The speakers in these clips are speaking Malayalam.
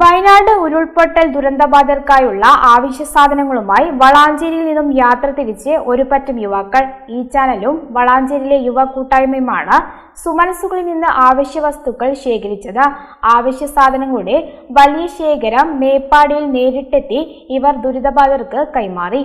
വയനാട് ഉരുൾപൊട്ടൽ ദുരന്തബാധിതർക്കായുള്ള ആവശ്യ സാധനങ്ങളുമായി വളാഞ്ചേരിയിൽ നിന്നും യാത്ര തിരിച്ച് ഒരു പറ്റം യുവാക്കൾ. ഈ ചാനലും വളാഞ്ചേരിയിലെ യുവ കൂട്ടായ്മയുമാണ് സുമനസുകളിൽ നിന്ന് ആവശ്യ വസ്തുക്കൾ ശേഖരിച്ചത്. ആവശ്യ സാധനങ്ങളുടെ വലിയ ശേഖരം മേപ്പാടിയിൽ നേരിട്ടെത്തി ഇവർ ദുരിതബാധിതർക്ക് കൈമാറി.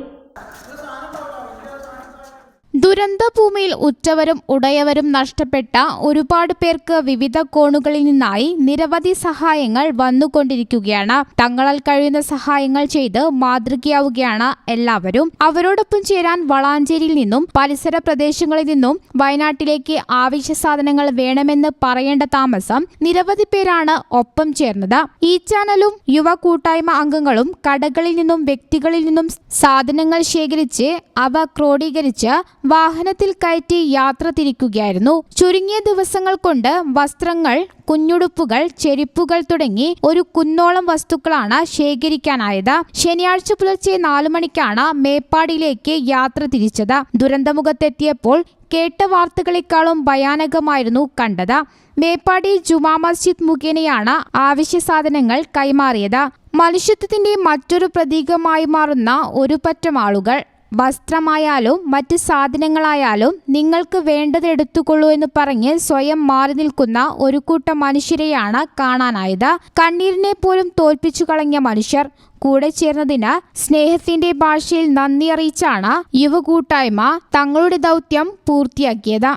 ദുരന്തഭൂമിയിൽ ഉറ്റവരും ഉടയവരും നഷ്ടപ്പെട്ട ഒരുപാട് പേർക്ക് വിവിധ കോണുകളിൽ നിന്നായി നിരവധി സഹായങ്ങൾ വന്നുകൊണ്ടിരിക്കുകയാണ്. തങ്ങളാൽ കഴിയുന്ന സഹായങ്ങൾ ചെയ്ത് മാതൃകയാവുകയാണ് എല്ലാവരും. അവരോടൊപ്പം ചേരാൻ വളാഞ്ചേരിയിൽ നിന്നും പരിസര പ്രദേശങ്ങളിൽ നിന്നും വയനാട്ടിലേക്ക് ആവശ്യ സാധനങ്ങൾ വേണമെന്ന് പറയേണ്ട താമസം നിരവധി പേരാണ് ഒപ്പം ചേർന്നത്. ഈ ചാനലും യുവ കൂട്ടായ്മ അംഗങ്ങളും കടകളിൽ നിന്നും വ്യക്തികളിൽ നിന്നും സാധനങ്ങൾ ശേഖരിച്ച് അവ ക്രോഡീകരിച്ച് വാഹനത്തിൽ കയറ്റി യാത്ര തിരിക്കുകയായിരുന്നു. ചുരുങ്ങിയ ദിവസങ്ങൾ കൊണ്ട് വസ്ത്രങ്ങൾ കുഞ്ഞുടുപ്പുകൾ ചെരിപ്പുകൾ തുടങ്ങി ഒരു കുന്നോളം വസ്തുക്കളാണ് ശേഖരിക്കാനായത്. ശനിയാഴ്ച പുലർച്ചെ നാലു മണിക്കാണ് മേപ്പാടിയിലേക്ക് യാത്ര തിരിച്ചത്. ദുരന്തമുഖത്തെത്തിയപ്പോൾ കേട്ട വാർത്തകളെക്കാളും ഭയാനകമായിരുന്നു കണ്ടത്. മേപ്പാടി ജുമാ മസ്ജിദ് മുഖേനയാണ് ആവശ്യ സാധനങ്ങൾ കൈമാറിയത്. മനുഷ്യത്വത്തിന്റെ മറ്റൊരു പ്രതീകമായി മാറുന്ന ഒരു പറ്റം ആളുകൾ. വസ്ത്രമായാലും മറ്റ് സാധനങ്ങളായാലും നിങ്ങൾക്ക് വേണ്ടത് എടുത്തുകൊള്ളൂ എന്ന് പറഞ്ഞ് സ്വയം മാറി നിൽക്കുന്ന ഒരു കൂട്ടം മനുഷ്യരെയാണ് കാണാനായത്. കണ്ണീരിനെ പോലും തോൽപ്പിച്ചു കളഞ്ഞ മനുഷ്യർ കൂടെ ചേർന്നതിന് സ്നേഹത്തിന്റെ ഭാഷയിൽ നന്ദി അറിയിച്ചാണ് യുവകൂട്ടായ്മ തങ്ങളുടെ ദൗത്യം പൂർത്തിയാക്കിയത്.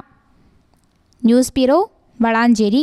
News bureau Valanchery.